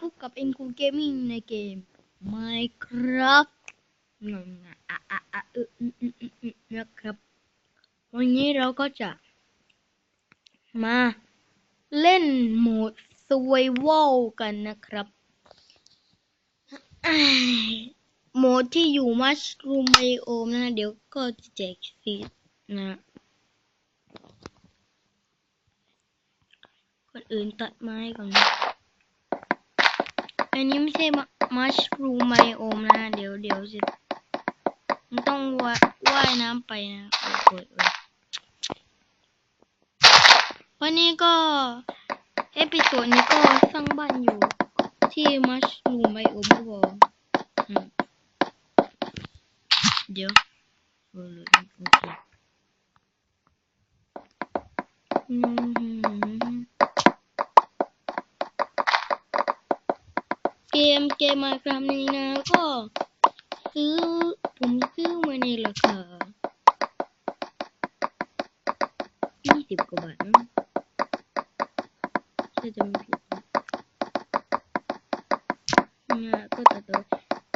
พบกับ n อ็นคูเกมมิ่งในเกม Minecraft งงอะอะอะอะอึอึอึอึอึนะครับ วันนี้เราก็จะ มาเล่นโหมด Survival กันนะครับ โหมดที่อยู่ Mushroom Biome นะ เดี๋ยวก็จะแจกซีดนะคนอื่นตัดไม้ก่อนนะ อันนี้ไม่ใช่มัชรูมไมโอมนะ เดี๋ยวเดี๋ยวสิมันต้องว่าว่ายน้ำไปนะโอ้ยโอ้ยโอ้ยวันนี้ก็ เอพิโซดนี้ก็สร้างบ้านอยู่ ที่มัชรูมไมโอมครับผมอืมเดี๋ยวโอเคอืม เก มเกมมาครามนี้นะก็ซื้อผมซื้อมาในราคายี่สิบกว่าบาทนะถ้าจะไม่ผิดนะนะก็ตัดตัว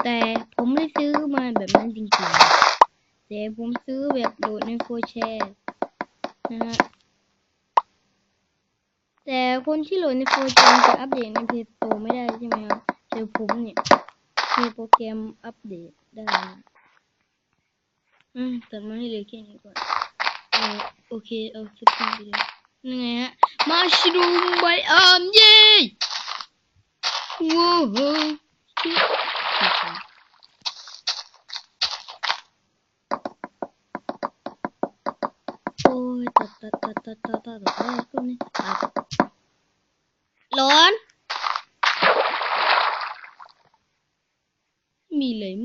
แต่ผมไม่ซื้อมาแบบนั้นจริงๆแต่ผมซื้อแบบโหลดในโฟร์แชร์นะฮะแต่คนที่โหลดในโฟร์แชร์จะอัปเดตในเพจโตไม่ได้ใช่ไหมครับ เดี๋ยวผมเนี่ยมีโปรแกรมอัปเดตได้อืมตัดมาให้เหลยแค่นี้ก่อนเออโอเค เอาสปินไปเลยยังไงฮะ มาชรูมไบอัมเย่ว้าวโอ้ย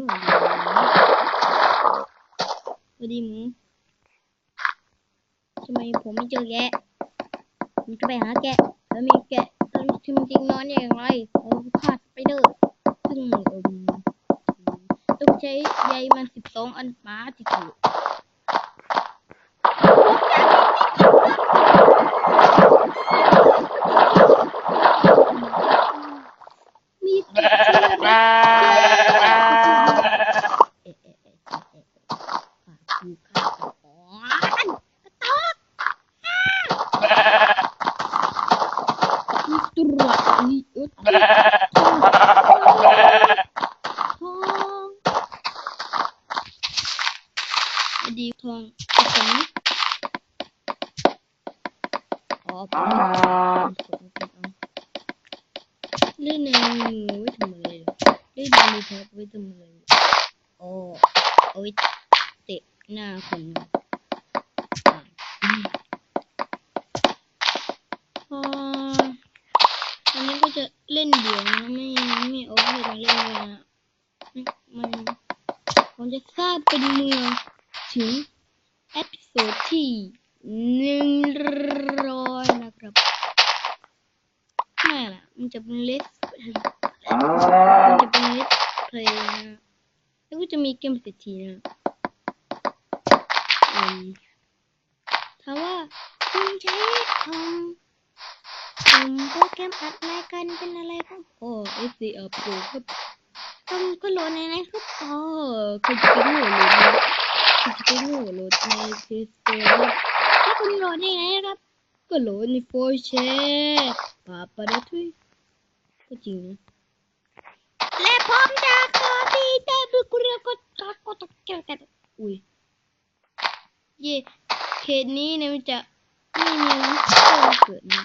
สวัสดีหมูทำไมผมไม่เจอแกะผมจะไปหาแกะแล้วมีแกะแล้วจริงนอนอย่างไรโอ้ขาดไปเด้อซึ่งต้องใช้ใยมันสิบสองอันมาติดอยู่มีแกะชื่อแกะ เอ๊ะเอ๊ะเอ๊ะเอ๊ะเอ๊ะฝากดูข้าวก่อนกระตอกมีตรวจมีอุ ดทองทองอดีทองกระสุนอ๋อผมเล่นในมือไว้ทำอะไรเล่นในมือถือไว้ทำอะไรโอ้เอาไว้เตะหน้าคนอะอืมพออันนี้ก็ จะเล่นเดี่ยวนะไม่ไม่เอเพื่อนมาเล่นเลยนะมันผมจะสร้างเป็นเมืองถึงเอพิโซดที่หนึ่งร้อยนะครับไม่ล่ะมันจะเป็นเลสมันจะเป็นเลสเพลย์นะแล้วก็จะมีเกมเศรษฐีนะอืมถามว่าคุณใช้อืม อืมโปรแกรมอัดรายการเป็นอะไรครับโอ้เอสซีอัพโปรครับต้องก็โหลดในไหนครับอ๋อคือจะโหลดในคือจะโหลดโหลดในเพจสโตร์ถ้าคุณโหลดในไหนครับ ก็โหลดในโฟร์แชร์ปาปาดาทุยก็จริงนะและผมจะขอที่ได้บุกเรียกก็ก็ก็ตกเกี่ยวกันอุ้ยเย่เขตนี้เนี่ยมันจะไม่มีน้ำท่วมเกิดนะ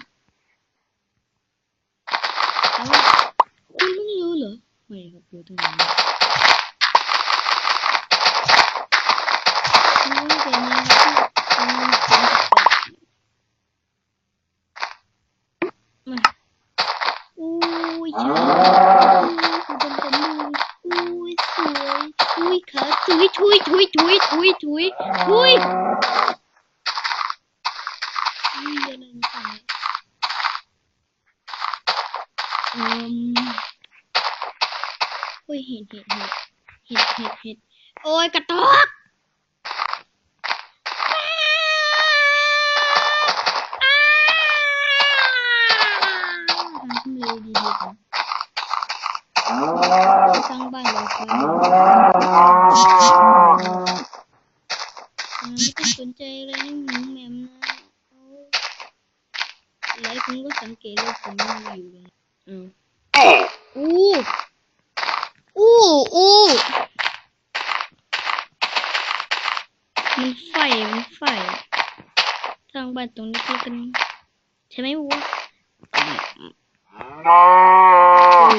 แต่ว่าคุณไม่รู้เหรอ ไม่ครับรู้ตรงนี้รู้แต่นี้ครับที่มันเป็นมาอุ้ยช้างคุณเป็นผมดูอุ้ยสว ยอุ้ยขาถุยถุยถุยถุยถุยถุยถุยอุ้ยอะไรเนี่ยอืมอุ้ยเห็ดเห็ดเห็ดเห็ดเห็ดเห็ดโอ้ยกระตอกทำเลยดีๆกัน สร้างบ้านเราครับ ไม่ต้องสนใจอะไรนะหมูแหม่มนะเอาหลายคนก็สังเกตเลยผมอยู่อ้าวอู้อู้อู้มันไฟมันไฟสร้างบ้านตรงนี้กันใช่ไหมวัว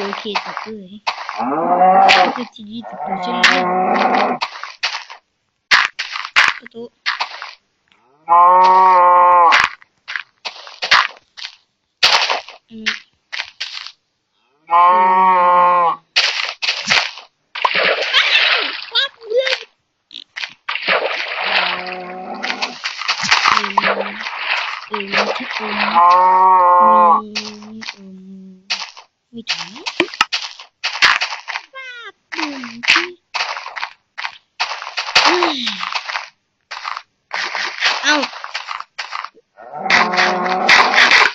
โอเคตัดเลยคือทีดีตัดตัวฉันเลยประตูอืมปั๊บเลย อืมอืมที่อืม มีอืมมีถุงป้าบบุ่มที่เอ้ยเอ้า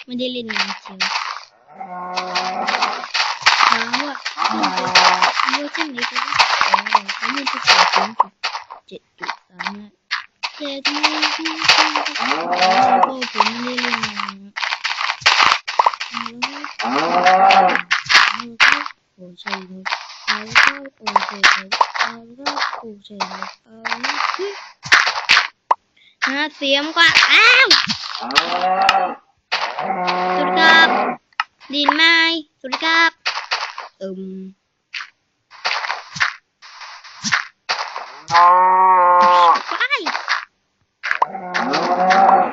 ไม่ได้เล่นนานเชียวถามว่าเวอร์ชันไหน สามแล้วแต่ทำไมที่ที่ก็ผมไม่ได้เล่นนานโอ้ใช่เลยเอาเข้าโอ้ใช่เลยเอาเข้าโอ้ใช่เลยเอาหาเสียมกว่าอ้าวสวัสดีครับดินไหมสวัสดีครับอืมไปน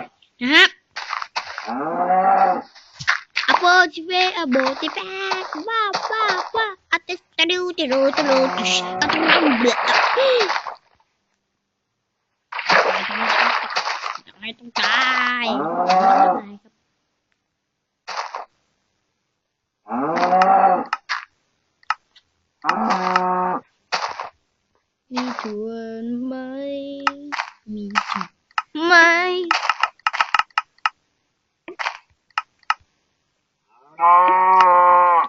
ะครับ a p o t i v e a b o t i v e wa wa wa a t e s t a d u t e r u t e r u t u s a t u n b l a ทำไมต้องตายทำไมต้องตายครับ มีชวนไหม มีชวนไหม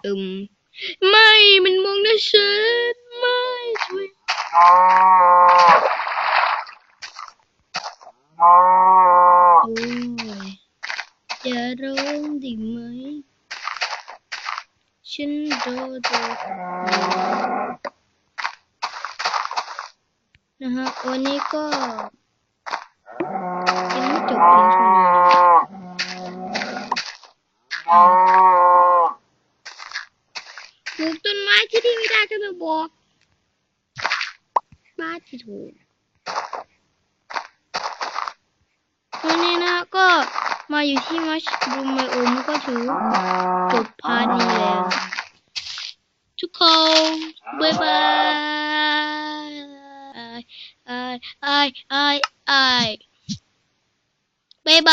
อืมไม่ มันมองหน้าฉันไม่ช่วยโอ้ยอย่าร้องได้ไหม ฉันรอเธอนะฮะวันนี้ก็ยังไม่จบเพียงเท่านี้ปลูกต้นไม้ที่นี่ไม่ได้ก็ม่บอกบ้าที่ถูกวันนี้นะก็มาอยู่ที่มัชรูมไมโอมก็ถือจบพาร์ทนี้แล้ว không? Bye bye. ai ai ai ai. Bye bye.